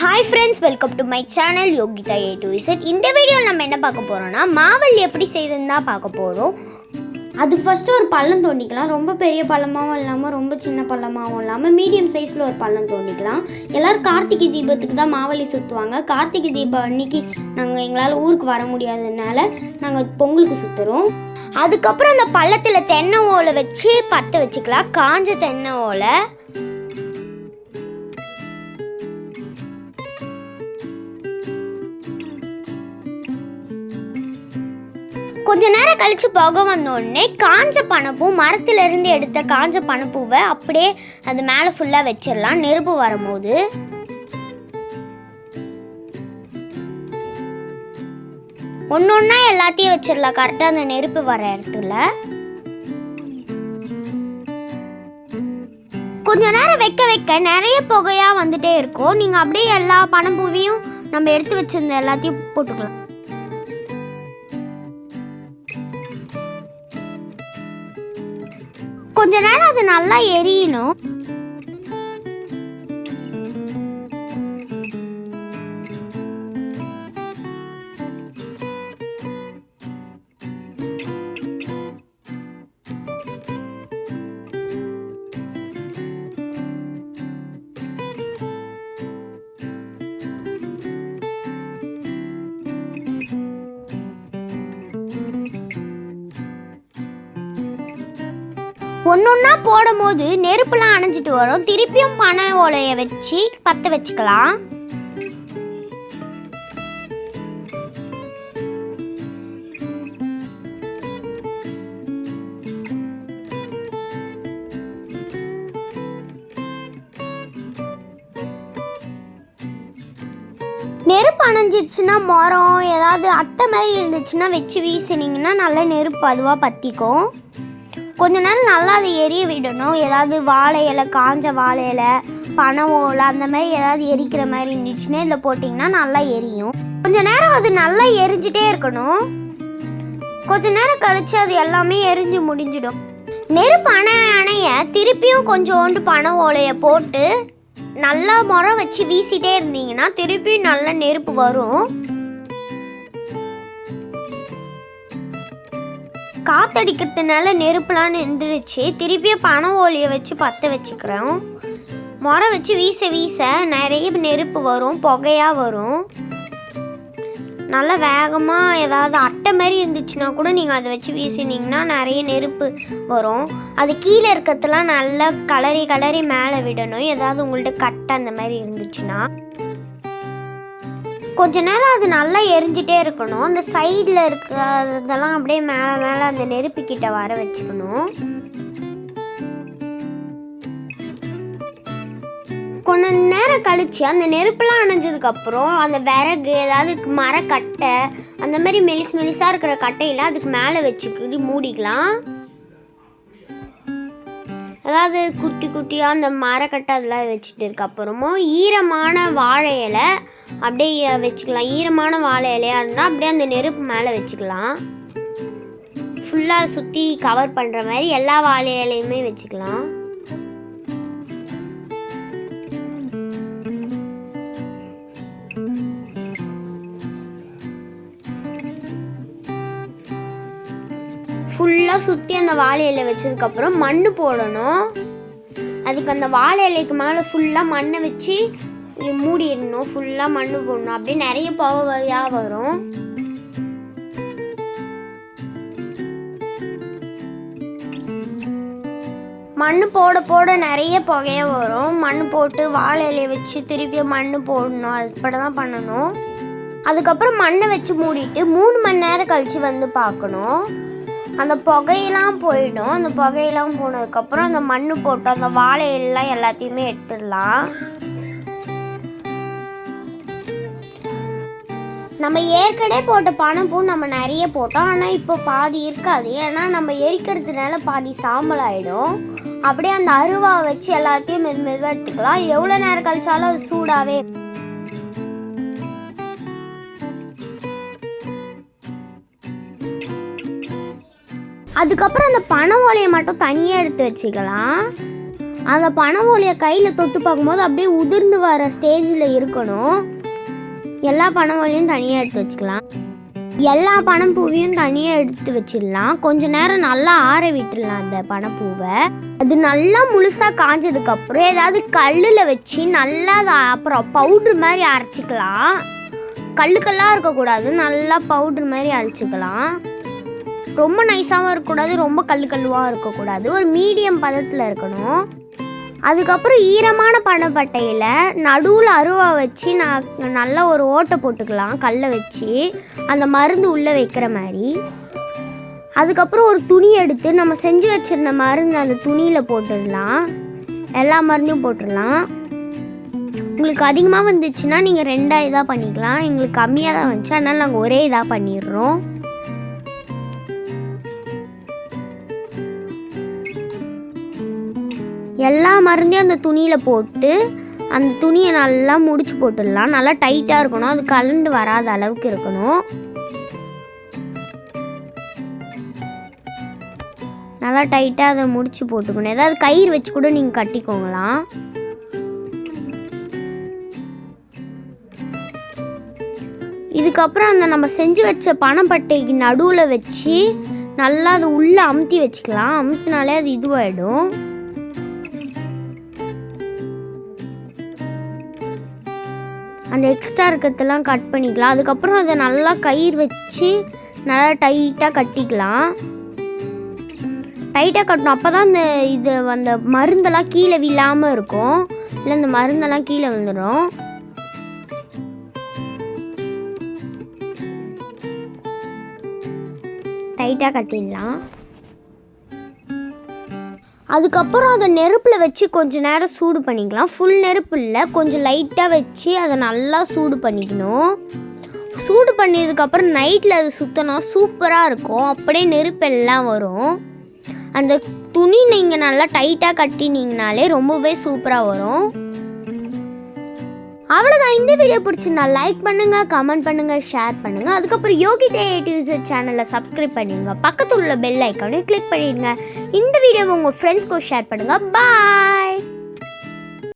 Hi friends welcome to my channel Yogita A to Z இந்த வீடியோவில் நம்ம என்ன பார்க்க போகிறோம்னா மாவல் எப்படி செய்யுதுன்னு தான் பார்க்க போகிறோம் அது ஃபஸ்ட்டு ஒரு பள்ளம் தோண்டிக்கலாம். ரொம்ப பெரிய பள்ளமாகவும் இல்லாமல் ரொம்ப சின்ன பள்ளமாகவும் இல்லாமல் மீடியம் சைஸில் ஒரு பள்ளம் தோண்டிக்கலாம். எல்லோரும் கார்த்திகை தீபத்துக்கு தான் மாவலி சுற்றுவாங்க கார்த்திகை தீபம் அன்னைக்கு நாங்கள் எங்களால் ஊருக்கு வர முடியாததுனால நாங்கள் பொங்கலுக்கு சுற்றுறோம் அதுக்கப்புறம் அந்த பள்ளத்தில் தென்னை ஓலை வச்சு பற்ற வச்சுக்கலாம். காஞ்ச தென்னை ஓலை. கொஞ்ச நேரம் கழிச்சு புகை வந்தோடனே காஞ்ச பணப்பூ மரத்துல இருந்து எடுத்த காஞ்ச பணப்பூவை அப்படியே அது மேலே ஃபுல்லாக வச்சிடலாம். நெருப்பு வரும்போது. ஒன்று ஒன்றா எல்லாத்தையும் வச்சிடலாம். கரெக்டாக அந்த நெருப்பு வர இடத்துல. கொஞ்ச நேரம் வைக்க வைக்க நிறைய புகையா வந்துட்டே இருக்கும். நீங்கள் அப்படியே எல்லா பணப்பூவையும் நம்ம எடுத்து வச்சிருந்த எல்லாத்தையும் போட்டுக்கலாம். கொஞ்ச நேரம் அது நல்லா எரியணும். ஒன்னொன்னா போடும்போது நெருப்புலாம் அணைஞ்சிட்டு வரும். திருப்பியும் பனை ஓலைய வச்சு பற்ற வச்சுக்கலாம். நெருப்பு அணைஞ்சிடுச்சுன்னா மரம் ஏதாவது அட்டை மாதிரி இருந்துச்சுன்னா வச்சு வீசினீங்கன்னா நல்லா நெருப்பு அதுவாக பற்றிக்கும் கொஞ்ச நேரம் நல்லா அதை எரிய விடணும். ஏதாவது வாழை இலை காஞ்ச வாழை இலை பனை ஓலை அந்த மாதிரி ஏதாவது எரிக்கிற மாதிரி இருந்துச்சுன்னா இதில் போட்டிங்கன்னா நல்லா எரியும். கொஞ்ச நேரம் அது நல்லா எரிஞ்சிட்டே இருக்கணும். கொஞ்ச நேரம் கழிச்சு அது எல்லாமே எரிஞ்சு முடிஞ்சிடும். நெருப்பு அணை அணைய திருப்பியும் கொஞ்சோண்டு பனை ஓலையை போட்டு நல்லா முறை வச்சு வீசிட்டே இருந்தீங்கன்னா திருப்பியும் நல்ல நெருப்பு வரும். காத்தடிக்கிறதுனால நெருப்புலாம் நின்றுடுச்சு. திருப்பியும் பனை ஓலியை வச்சு பற்ற வச்சுக்கிறோம். முறை வச்சு வீச வீச நிறைய நெருப்பு வரும் புகையாக வரும். நல்லா வேகமாக ஏதாவது அட்டை மாதிரி இருந்துச்சுன்னா கூட நீங்கள் அதை வச்சு வீசினீங்கன்னா நிறைய நெருப்பு வரும். அது கீழே இருக்கிறதுலாம் நல்லா கலரி கலரி மேலே விடணும். ஏதாவது உங்கள்கிட்ட கட்டை அந்த மாதிரி இருந்துச்சுன்னா. கொஞ்ச நேரம் அது நல்லா எரிஞ்சிட்டே இருக்கணும். அந்த சைடில் இருக்கிறதெல்லாம் அப்படியே மேலே மேலே அந்த நெருப்புக்கிட்ட வர வச்சுக்கணும். கொஞ்ச நேரம் கழிச்சு அந்த நெருப்புலாம் அணைஞ்சதுக்கப்புறம் அந்த விறகு ஏதாவது மரக்கட்டை அந்த மாதிரி மெலிஸ் மெலிசாக இருக்கிற கட்டையில அதுக்கு மேலே வச்சுக்கிட்டு மூடிக்கலாம். அதாவது குட்டி குட்டியாக அந்த மரக்கட்டை அதெல்லாம் வச்சுட்டதுக்கு அப்புறமும் ஈரமான வாழை இலை அப்படியே வச்சுக்கலாம். ஈரமான வாழை இலையாக இருந்தால் அப்படியே அந்த நெருப்பு மேலே வச்சுக்கலாம். ஃபுல்லாக சுற்றி கவர் பண்ணுற மாதிரி எல்லா வாழை இலையுமே வச்சுக்கலாம். ஃபுல்லாக சுற்றி அந்த வாழை இலை வச்சதுக்கப்புறம் மண் போடணும். அதுக்கு அந்த வாழை இலைக்கு மேலே ஃபுல்லாக மண்ணை வச்சு மூடிடணும். ஃபுல்லாக மண் போடணும். அப்படியே நிறைய புகை வழியாக வரும். மண் போட போட நிறைய புகையாக வரும். மண் போட்டு வாழை இலையை வச்சு திருப்பி மண் போடணும். அப்படி தான் பண்ணணும். அதுக்கப்புறம் மண்ணை வச்சு மூடிட்டு மூணு மணி நேரம் கழித்து வந்து பார்க்கணும். அந்த புகையெல்லாம் போயிடும். அந்த புகையெல்லாம் போனதுக்கப்புறம் அந்த மண் போட்டு அந்த வாழையெல்லாம் எல்லாத்தையுமே எடுத்துடலாம். நம்ம ஏற்கனவே போட்ட பணப்பூ நம்ம நிறைய போட்டோம். ஆனால் இப்போ பாதி இருக்காது. ஏன்னா நம்ம எரிக்கிறதுனால பாதி சாம்பல் ஆகிடும் அப்படியே அந்த அருவா வச்சு எல்லாத்தையும் மெது மெதுவாக எடுத்துக்கலாம். எவ்வளோ நேரம் கழிச்சாலும் அது சூடாகவே அதுக்கப்புறம் அந்த பனை ஓலையை மட்டும் தனியாக எடுத்து வச்சுக்கலாம். அந்த பனை ஓலையை கையில் தொட்டு பார்க்கும்போது அப்படியே உதிர்ந்து வர ஸ்டேஜில் இருக்கணும். எல்லா பனை ஓலையும் தனியாக எடுத்து வச்சுக்கலாம். எல்லா பனம்பூவையும் தனியாக எடுத்து வச்சிடலாம். கொஞ்ச நேரம் நல்லா ஆற விட்டுடலாம் அந்த பனைப்பூவை. அது நல்லா முழுசாக காஞ்சதுக்கப்புறம் ஏதாவது கல்லில் வச்சு நல்லா அதை அப்புறம் பவுட்ரு மாதிரி அரைச்சிக்கலாம். கல்லுக்கெல்லாம் இருக்கக்கூடாது. நல்லா பவுட்ரு மாதிரி அரைச்சிக்கலாம். ரொம்ப நைஸாகவும் இருக்கக்கூடாது ரொம்ப கல் கல்லுவாக இருக்கக்கூடாது. ஒரு மீடியம் பதத்தில் இருக்கணும். அதுக்கப்புறம் ஈரமான பனைப்பட்டையில் நடுவில் அருவா வச்சு நான் நல்லா ஒரு ஓட்டை போட்டுக்கலாம் கல்லை வச்சு. அந்த மருந்து உள்ளே வைக்கிற மாதிரி. அதுக்கப்புறம் ஒரு துணி எடுத்து நம்ம செஞ்சு வச்சுருந்த மருந்து அந்த துணியில் போட்டுடலாம். எல்லா மருந்தையும் போட்டுடலாம். உங்களுக்கு அதிகமாக வந்துச்சுன்னா நீங்கள் ரெண்டாக இதாக பண்ணிக்கலாம். எங்களுக்கு கம்மியாக தான் வந்துச்சு. அதனால் நாங்கள் ஒரே இதாக பண்ணிடுறோம். எல்லா மருந்தையும் அந்த துணியில் போட்டு அந்த துணியை நல்லா முடிச்சு போட்டுடலாம். நல்லா டைட்டாக இருக்கணும். அது கலண்டு வராத அளவுக்கு இருக்கணும். நல்லா டைட்டாக அதை முடிச்சு போட்டுக்கணும். ஏதாவது கயிறு வச்சு கூட நீங்கள் கட்டிக்கோங்களாம். இதுக்கப்புறம் அந்த நம்ம செஞ்சு வச்ச பனைப்பட்டைக்கு நடுவில் வச்சு நல்லா அதை உள்ளே அமுத்தி வச்சுக்கலாம். அமுத்தினாலே அது இதுவாகிடும் அந்த எக்ஸ்ட்ரா இருக்கிறதெல்லாம் கட் பண்ணிக்கலாம். அதுக்கப்புறம் அதை நல்லா கயிறு வச்சு நல்லா டைட்டாக கட்டிக்கலாம். டைட்டாக கட்டணும். அப்போ தான் இந்த இது அந்த மருந்தெல்லாம் கீழே விழாமல் இருக்கும். இல்லை இந்த மருந்தெல்லாம் கீழே விழுந்துடும் டைட்டாக கட்டிடலாம். அதுக்கப்புறம் அதை நெருப்பில் வச்சு கொஞ்சம் நேரம் சூடு பண்ணிக்கலாம். ஃபுல் நெருப்பு இல்லை. கொஞ்சம் லைட்டாக வச்சு அதை நல்லா சூடு பண்ணிக்கணும். சூடு பண்ணதுக்கப்புறம் நைட்டில் அது சுற்றினா சூப்பராக இருக்கும். அப்படியே நெருப்பெல்லாம் வரும். அந்த துணி நீங்கள் நல்லா டைட்டாக கட்டினீங்கனாலே ரொம்பவே சூப்பராக வரும். அவ்வளோதான் இந்த வீடியோ பிடிச்சிருந்தா லைக் பண்ணுங்கள் கமெண்ட் பண்ணுங்கள் ஷேர் பண்ணுங்கள் அதுக்கப்புறம் யோகி டேட்டிவ்ஸ் சேனலை சப்ஸ்கிரைப் பண்ணிடுங்க. பக்கத்தில் உள்ள பெல் ஐக்கானையும் கிளிக் பண்ணிடுங்க. இந்த வீடியோவை உங்கள் ஃப்ரெண்ட்ஸ்க்கும் ஷேர் பண்ணுங்க. பாய்